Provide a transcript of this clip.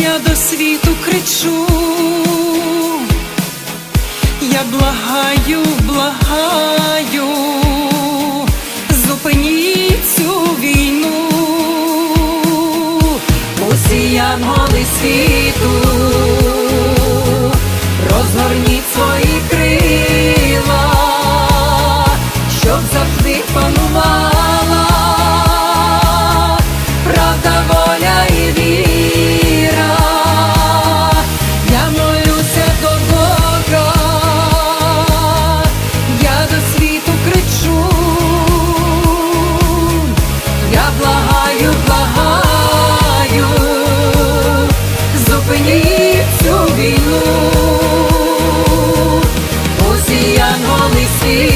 я до світу кричу, я благаю, благаю, зупиніть цю війну, усі янголи світу, розгорніть свої крила, щоб завжди панувала, правда воля. only Spirit.